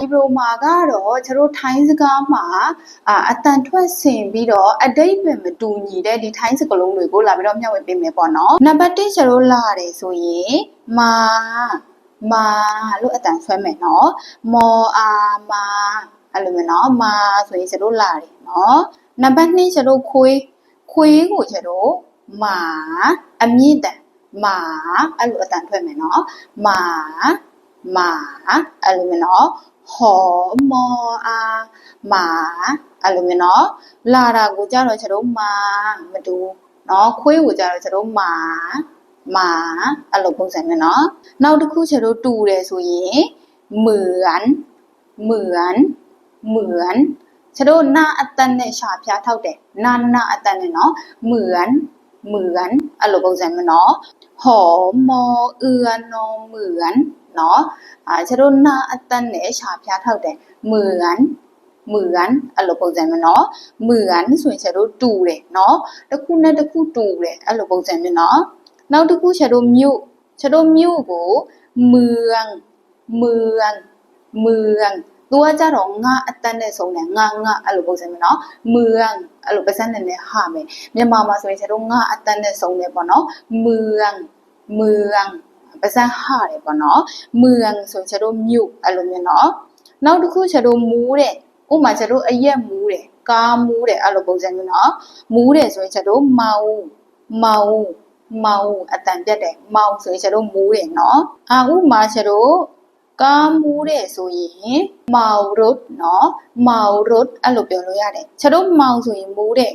ဒီပရိုမာကတော့ကျွန်တော်ထိုင်းစကားမှာအာအတန်ထွက်ဆင်ပြီးတော့အတိတ်ပဲမတူညီတဲ့ဒီထိုင်းစကားလုံးတွေကိုလာပြီးတော့မျှဝေပေးမယ်ပေါ့နော်နံပါတ်1ကျွန်တော်လာတယ်ဆိုရင်မာမာလို့အတန်ဆွဲမယ်နော်မောအာမာအဲ့လိုမျိုးနော်မာဆိုရင်ကျွန်တော်လာတယ်နော်နံပါတ်2ကျွန်တော်ခွေးခွေးကိုကျွန်တော်မာအမြင့်တန်မာအဲ့လိုအတန်ထွက်မယ်နော်မာမာအဲ့လိုမျိုးနော် ဟောမောအာမာအဲ့လိုမျိုးနော်လာတာကိုကြတော့ကျွန်တော်မာမတူနော်ခွေးကိုကြတော့ကျွန်တော်မာမာအဲ့လိုပုံစံမျိုးနော်နောက်တစ်ခုကျွန်တော်တူတယ်ဆိုရင်เหมือนเหมือนเหมือนကျွန်တော်နာအတန်နဲ့ရှာဖြားထောက်တယ်နာနာအတန်နဲ့နော်เหมือนเหมือนအဲ့လိုပုံစံမျိုးနော်หอมอเอือนอเหมือน เนาะอ่าကျွန်တော်နာအတန်နဲ့ရှာဖြားထောက်တယ်เหมือนเหมือนအဲ့လိုပုံစံမျိုးเนาะเหมือนဆိုရင်ကျွန်တော်တူတယ်เนาะတစ်ခုနဲ့တစ်ခုတူတယ်အဲ့လိုပုံစံမျိုးเนาะနောက်တစ်ခုကျွန်တော်မြို့ကျွန်တော်မြို့ကိုเมืองเมืองเมืองသူကကြတော့ငါအတန်းနဲ့ဆုံးတယ်ငါငါအဲ့လိုပုံစံမျိုးเนาะเมืองအဲ့လိုပါစံနဲ့နဲ့ဟာမယ်မြန်မာမှာဆိုရင်ကျွန်တော်ငါအတန်းနဲ့ဆုံးတယ်ပေါ့เนาะเมืองเมื ပဇက်ဟာတယ်ပေါ့နော်မူရန်ဆိုချက်တို့မြို့အဲ့လိုမျိုးနော်နောက်တစ်ခုချက်တို့မူးတဲ့ဥမာချက်တို့အရက်မူးတယ်ကားမူးတယ်အဲ့လိုပုံစံမျိုးနော်မူးတယ်ဆိုရင်ချက်တို့မောင်မောင်မောင်အတန်ပြတ်တယ်မောင်ဆိုရင်ချက်တို့မူးတယ်နော်အာဥမာချက်တို့ကားမူးတဲ့ဆိုရင်မောင်ရုတ်နော်မောင်ရုတ်အဲ့လိုပြောလို့ရတယ်ချက်တို့မောင်ဆိုရင်မူးတယ်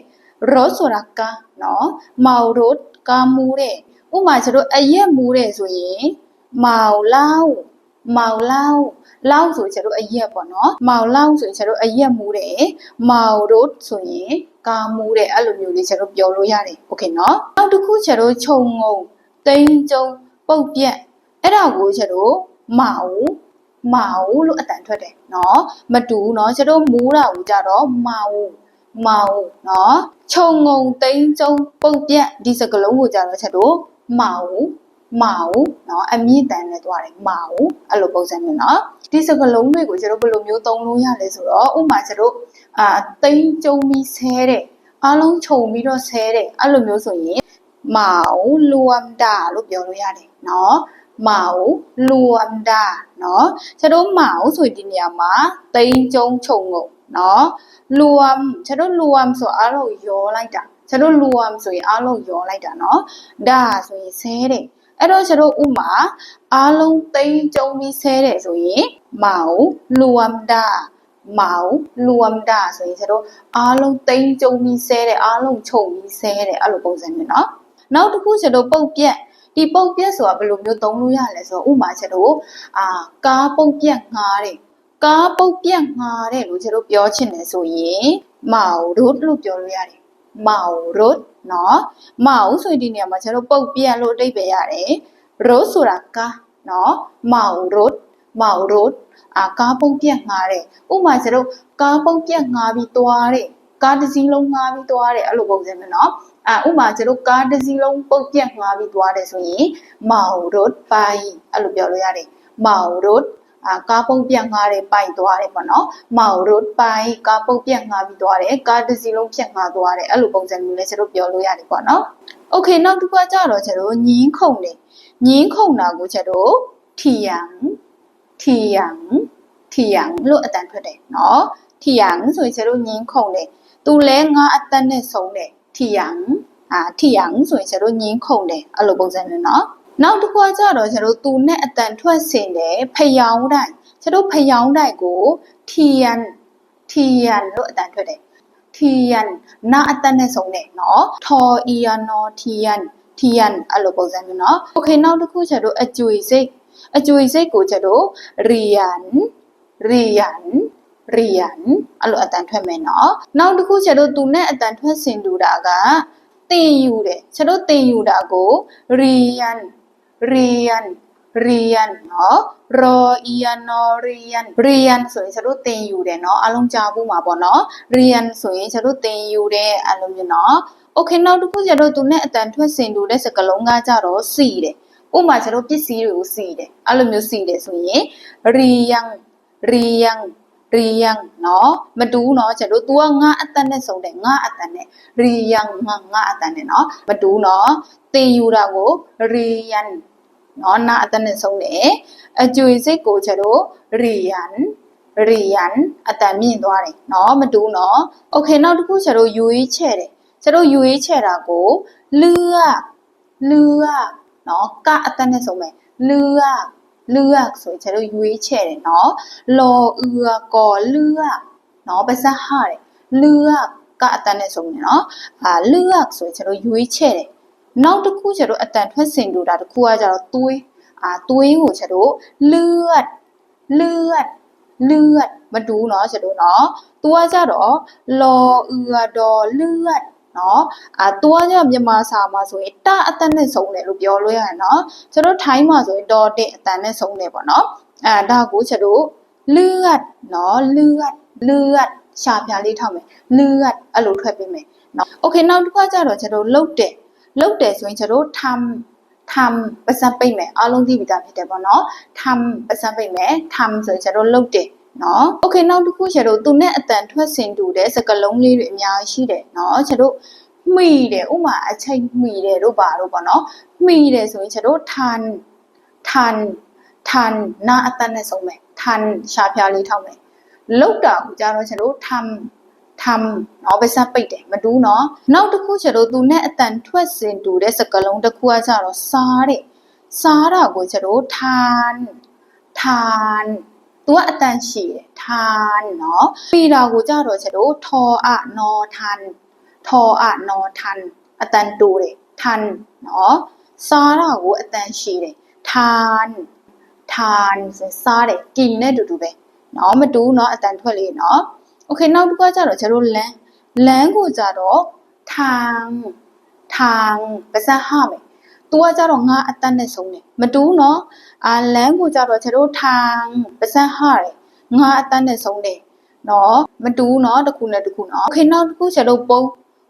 ရုတ်ဆိုတာကားနော်မောင်ရုတ်ကားမူးတဲ့ ဥပမာကျွန်တော်အရက်မူးတယ်ဆိုရင်မောင်လောက်မောင်လောက်လောက်ဆိုကျွန်တော်အရက်ပေါ့နော်မောင်လောက်ဆိုရင်ကျွန်တော်အရက်မူးတယ်မောင်တို့ဆိုရင်ကာမူးတယ်အဲ့လိုမျိုးလေးကျွန်တော်ပြောလို့ရတယ်โอเคနော်နောက်တစ်ခုကျွန်တော်ခြုံငုံတိန်ကြုံပုတ်ပြက်အဲ့ဒါကိုကျွန်တော်မောင်မောင်လို့အတန်ထွက်တယ်နော်မတူဘူးနော်ကျွန်တော်မူးတာကိုကြတော့မောင်မောင်နော်ခြုံငုံတိန်ကြုံပုတ်ပြက်ဒီစကလုံးကိုကြတော့ကျွန်တော် မောင်မောင်เนาะအမြင့်တန်နဲ့တွားတယ်မောင်အဲ့လိုပုံစံမျိုးเนาะဒီစကလုံးတွေကိုကျွန်တော်ဘယ်လိုမျိုးသုံးလို့ရလဲဆိုတော့ဥပမာကျွန်တော်အာတိမ်ကြုံပြီးဆဲတဲ့အားလုံးခြုံပြီးတော့ဆဲတဲ့အဲ့လိုမျိုးဆိုရင်မောင်လူအမ်ဒါလို့ပြောလို့ရတယ်เนาะမောင်လူအမ်ဒါเนาะကျွန်တော်မောင်ဆိုရင်ဒီနေရာမှာတိမ်ကြုံခြုံငုံเนาะလူအမ်ကျွန်တော်လူအမ်ဆိုအားလုံးရောလိုက်တာ ကျွန်တော်လူဝမ်ဆိုရင်အားလုံးယောလိုက်တာနော်ဒါဆိုရင်ဆဲတဲ့အဲ့တော့ကျွန်တော်ဥမာအားလုံးသိမ်းကျုံပြီးဆဲတဲ့ဆိုရင်မောင်လူဝမ်ဒါမောင်လူဝမ်ဒါဆိုရင်ကျွန်တော်အားလုံးသိမ်းကျုံပြီးဆဲတဲ့အားလုံးချုပ်ပြီးဆဲတဲ့အဲ့လိုပုံစံမျိုးနော်နောက်တစ်ခုကျွန်တော်ပုတ်ပြက်ဒီပုတ်ပြက်ဆိုတာဘယ်လိုမျိုးသုံးလို့ရလဲဆိုတော့ဥမာကျွန်တော်အာကားပုတ်ပြက်ငှားတဲ့ကားပုတ်ပြက်ငှားတဲ့လို့ကျွန်တော်ပြောချင်တယ်ဆိုရင်မောင်တို့လို့ပြောလို့ရတယ် မောင်တို့နော်မောင်ဆိုရင်ဒီနေရာမှာကျွန်တော်ပုတ်ပြက်လို့အဓိပ္ပာယ်ရတယ်ရိုးဆိုတာကားနော်မောင်ရိုးမောင်ရိုးအာကားပုတ်ပြက်ငားတယ်ဥပမာကျွန်တော်ကားပုတ်ပြက်ငားပြီးသွားတယ်ကားတစ်စီးလုံးငားပြီးသွားတယ်အဲ့လိုပုံစံမျိုးနော်အာဥပမာကျွန်တော်ကားတစ်စီးလုံးပုတ်ပြက်ငားပြီးသွားတယ်ဆိုရင်မောင်ရိုးပိုင်အဲ့လိုပြောလို့ရတယ်မောင်ရိုးအာ ကားပုံပြက်ငားတယ်ပိုင်သွားတယ်ပေါ့နော်မောင်ရိုးပိုင်ကားပုံပြက်ငားပြီးသွားတယ်ကားတစ်စီးလုံးပြက်ငားသွားတယ်အဲ့လိုပုံစံမျိုးလေးကျွန်တော်ပြောလို့ရတယ်ပေါ့နော်โอเคနောက်တစ်ခုကကြတော့ကျွန်တော်ညင်းခုန်တယ်ညင်းခုန်တာကိုကျွန်တော်ထီယံထီယံထီယံလို့အတန်ထွက်တယ်နော်ထီယံဆိုရင်ကျွန်တော်ညင်းခုန်တယ်သူလဲငါအတန်နဲ့ဆုံးတယ်ထီယံအာထီယံဆိုရင်ကျွန်တော်ညင်းခုန်တယ်အဲ့လိုပုံစံမျိုးနော် နောက်တစ်ခုကကြတော့ကျွန်တော်သူနဲ့အတန်ထွက်စင်တယ်ဖျောင်းတိုင်ကျွန်တော်ဖျောင်းတိုင်ကိုထီယံထီယံလို့အတန်ထွက်တယ်ထီယန်နာအတန်နဲ့ဆုံးတယ်နော်ထော်အီယနော်ထီယန်ထီယန်အဲ့လိုပုံစံမျိုးနော်โอเคနောက်တစ်ခုကျတော့အကျွေစိတ်အကျွေစိတ်ကိုကျတော့ရီယန်ရီယန်ရီယန်အဲ့လိုအတန်ထွက်မယ်နော်နောက်တစ်ခုကျတော့သူနဲ့အတန်ထွက်စင်တူတာကတင်ယူတယ်ကျတော့တင်ယူတာကိုရီယန် ရီယန်ရီယန်နော်ရောအီယန်နော်ရီယန်ရီယန်ဆိုရင်ကျတို့သင်ယူတယ်နော်အလုံးကြားဖို့မှာပေါ့နော်ရီယန်ဆိုရင်ကျတို့သင်ယူတယ်အဲ့လိုမျိုးနော်โอเคနောက်တစ်ခုကျတော့သူနဲ့အတန်ထွက်စင်တူတဲ့စကလုံးကကြတော့စီတယ်ဥပမာကျတော့ပစ္စည်းတွေကိုစီတယ်အဲ့လိုမျိုးစီတယ်ဆိုရင်ရီယန် ရီယ န်ရီယန်နော်မတူဘူးနော်ကျွန်တော်တို့ तू ကငါအသက်နဲ့ဆုံးတယ်ငါအသက်နဲ့ရီယန်ငါငါအသက်နဲ့နော်မတူဘူးနော်တေယူတာကိုရီယန်နော်နာအသက်နဲ့ဆုံးတယ်အကျွေစိတ်ကိုကျွန်တော်ရီယန်ရီယန်အတန်မြင့်သွားတယ်နော်မတူဘူးနော်โอเคနောက်တစ်ခုကျွန်တော်ယူရေးချဲ့တယ်ကျွန်တော်ယူရေးချဲ့တာကိုလူကလူကနော်ကအတန်နဲ့ဆုံးမယ်လူက လူကဆိုရင်ကျွန်တော်ယူရေးချဲ့တယ်နော်လော်ဥကကောလူကနော်ပါစဟာတယ်လူကကအတန်နဲ့ဆုံးမယ်နော်အာလူကဆိုရင်ကျွန်တော်ယူရေးချဲ့တယ်နောက်တစ်ခုကျွန်တော်အတန်ထွက်စင်တူတာတစ်ခုကကျတော့သွေးအာသွေးကိုကျွန်တော်เลือดเลือดเลือดမတူဘူးเนาะကျွန်တော်เนาะသူကကြတော့လော်ဥကတော်เลือด เนาะအာသူကကြမြန်မာစာမှာဆိုရင်တအသက်နဲ့ဆုံးတယ်လို့ပြောလို့ရတယ်เนาะကျွန်တော်ထိုင်းမှာဆိုရင်တော်တဲ့အတန်နဲ့ဆုံးတယ်ပေါ့เนาะအဲဒါကိုကျွန်တော်เลือดเนาะเลือดเลือดရှာပြလေးထောက်မယ်เลือดအဲ့လိုထွက်ပေးမယ်เนาะโอเคနောက်တစ်ခါကျတော့ကျွန်တော်လှုပ်တယ်လှုပ်တယ်ဆိုရင်ကျွန်တော်ทำทำပတ်စံပိတ်မယ်အားလုံးသိပြီးသားဖြစ်တယ်ပေါ့နော်ทำပတ်စံပိတ်မယ်ทำဆိုရင်ကျွန်တော်လှုပ်တယ် နော်။ Okay နောက်တစ်ခုချက်တို့သူနဲ့အတန်ထွက်စင်တူတဲ့စကလုံးလေးတွေအများကြီးရှိတယ်နော်ချက်တို့မှီတယ်ဥမာအချိန်မှီတယ်တို့ပါတို့ပေါ့နော်။မှီတယ်ဆိုရင်ချက်တို့ tan tan tan နာအတန်နဲ့ဆုံးမယ်။ tan ရှားဖြားလေးထောက်မယ်။လောက်တာကိုကြတော့ချက်တို့ tam ထမ်နော်ပဲစပိတ်တယ်မတူးနော်နောက်တစ်ခုချက်တို့သူနဲ့အတန်ထွက်စင်တူတဲ့စကလုံးတစ်ခုကကြတော့စားတဲ့စားတာကိုချက်တို့ထန်ထန် သူကအတန်ရှိတယ်ทานเนาะပြီးတာကိုကြတော့ကျွန်တော်ทออะนอทันทออะนอทันအတန်တူတယ်ทันเนาะစားတာကိုအတန်ရှိတယ်ทานทานဆိုစားတယ်กินနဲ့တူတူပဲเนาะမတူเนาะအတန်ထွက်လေးเนาะโอเคနောက်တစ်ခုကကြတော့ကျွန်တော်လမ်းလမ်းကိုကြတော့ทางทางပါစဟမယ် तू ကကြတော့ငါအတက်နဲ့ဆုံးတယ်မတူးနော်အာလမ်းကိုကြတော့ကျွန်တော်ထောင်ပါစဟတယ်ငါအတက်နဲ့ဆုံးတယ်နော်မတူးနော်တစ်ခုနဲ့တစ်ခုနော်โอเคနောက်တစ်ခုကျွန်တော်ပုံ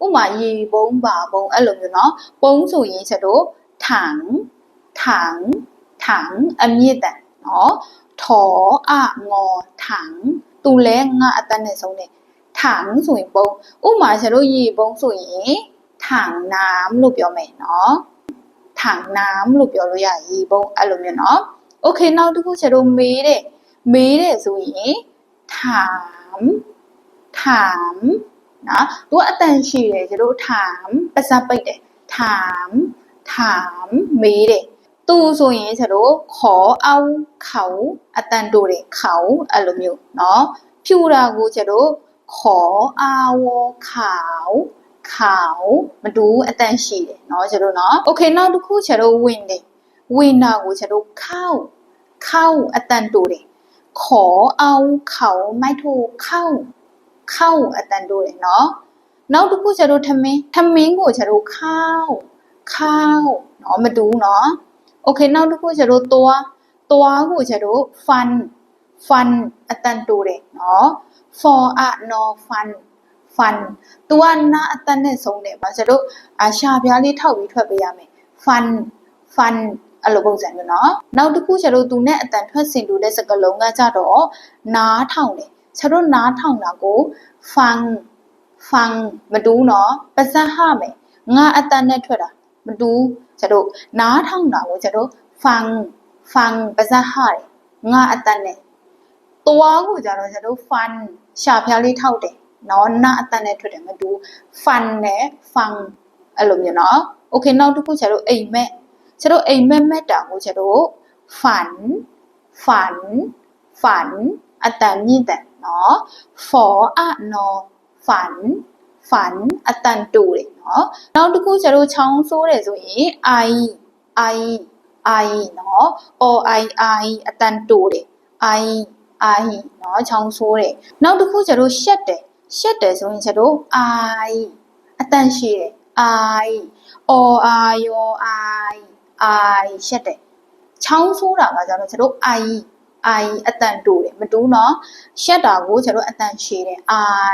ဥမာရေပုံပါပုံအဲ့လိုမျိုးနော်ပုံဆိုရင်ကျွန်တော်ถังถังถังအမြင့်တန်နော်ထောအငေါ်ถังသူလဲငါအတက်နဲ့ဆုံးတယ်ถังဆိုရင်ပုံဥမာကျွန်တော်ရေပုံဆိုရင်ถังน้ำလို့ပြောမယ်နော် ถังน้ำလို့ပြောလို့ရရေပုံးအဲ့လိုမျိုးเนาะโอเคနောက်တစ်ခုကျွန်တော်မေးတဲ့မေးတဲ့ဆိုရင်ถามถามနော်သူကအတန်ရှိတယ်ကျွန်တော်ถามပါစပ်ပိတ်တယ်ถามถามမေးတယ်သူဆိုရင်ကျွန်တော်ขอเอาเขาအတန်တိုးတယ်เขาအဲ့လိုမျိုးเนาะဖြူတာကိုကျွန်တော်ขอเอ าเขาเขาမတူအတန်ရှိတယ်เนาะကျွန်တော်เนาะโอเคနောက်တစ်ခုကျွန်တော်ဝင်တယ်ဝင်တာကိုကျွန်တော်เข้าเข้าအတန်တိုးတယ်ขอเอาเขาไม่ถูกเข้า เข้าအတန်တိုးတယ်เนาะနောက်တစ်ခုကျွန်တော်ထမင်းထမင်းကိုကျွန်တော်ข้าวข้าวเนาะမတူเนาะโอเคနောက်တစ်ခုကျွန်တော်သွားသွားကိုကျွန်တော် fun fun အတန်တိုးတယ်เนาะ for a no fun fun သူကနာအတန်နဲ့ဆုံးတယ်ပါကျွန်တော်အာရှာပြားလေးထောက်ပြီးထွက်ပေးရမယ် fun fun အဲ့လိုပုံစံမျိုးเนาะနောက်တစ်ခုကျွန်တော်သူနဲ့အတန်ထွက်စင်တူတဲ့စကားလုံးကကြတော့နားထောင်တယ်ကျွန်တော်နားထောင်တာကို fun fun မတူးเนาะပါစဟမယ်ငါအတန်နဲ့ထွက်တာမတူးကျွန်တော်နားထောင်တာကိုကျွန်တော် fun fun ပါစဟတယ်ငါအတန်နဲ့သွားကိုကြတော့ကျွန်တော် fun ရှာဖျားလေးထောက်တယ် နော်နာအတန်နဲ့ထွက်တယ်မတူ fun နဲ့ fun အဲ့လိုမျိုးနော်โอเคနောက်တစ်ခုကျတော့အိမ်မက်ကျတော့အိမ်မက်မက်တာကိုကျတော့ fun fun fun အတန်မြင့်တယ်နော် for a no fun fun အတန်တူတယ်နော်နောက်တစ်ခုကျတော့ချောင်းဆိုးတယ်ဆိုရင် i i i နော် o i i အတန်တူတယ် i i နော်ချောင်းဆိုးတယ်နောက်တစ်ခုကျတော့ရှက်တယ် ရှက်တယ်ဆိုရင်ကျတော့ i အတန်ရှိတယ် i o i o i i ရှက်တယ်ချောင်းဆိုးတာကကျတော့ကျတော့ i I အတန်တူတယ်မတူနော်ရှက်တာကိုကျတို့အတန်ရှည်တယ်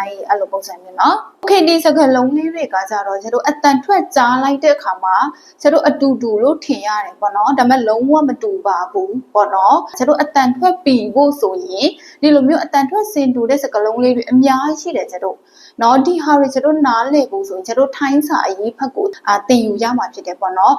I အဲ့လိုပုံစံမျိုးနော် Okay ဒီစကားလုံးလေးတွေကကြတော့ကျတို့အတန်ထွက်ကြားလိုက်တဲ့အခါမှာကျတို့အတူတူလို့ထင်ရတယ်ပေါ့နော်ဒါပေမဲ့လုံးဝမတူပါဘူးပေါ့နော်ကျတို့အတန်ထွက်ပြီးဖို့ဆိုရင်ဒီလိုမျိုးအတန်ထွက်စင်တူတဲ့စကားလုံးလေးတွေအများကြီးရှိတယ်ကျတို့နော်ဒီဟာတွေကျတို့နားလည်ဖို့ဆိုရင်ကျတို့ထိုင်းစာအရေးဖတ်ကိုအာသင်ယူရမှာဖြစ်တယ်ပေါ့နော်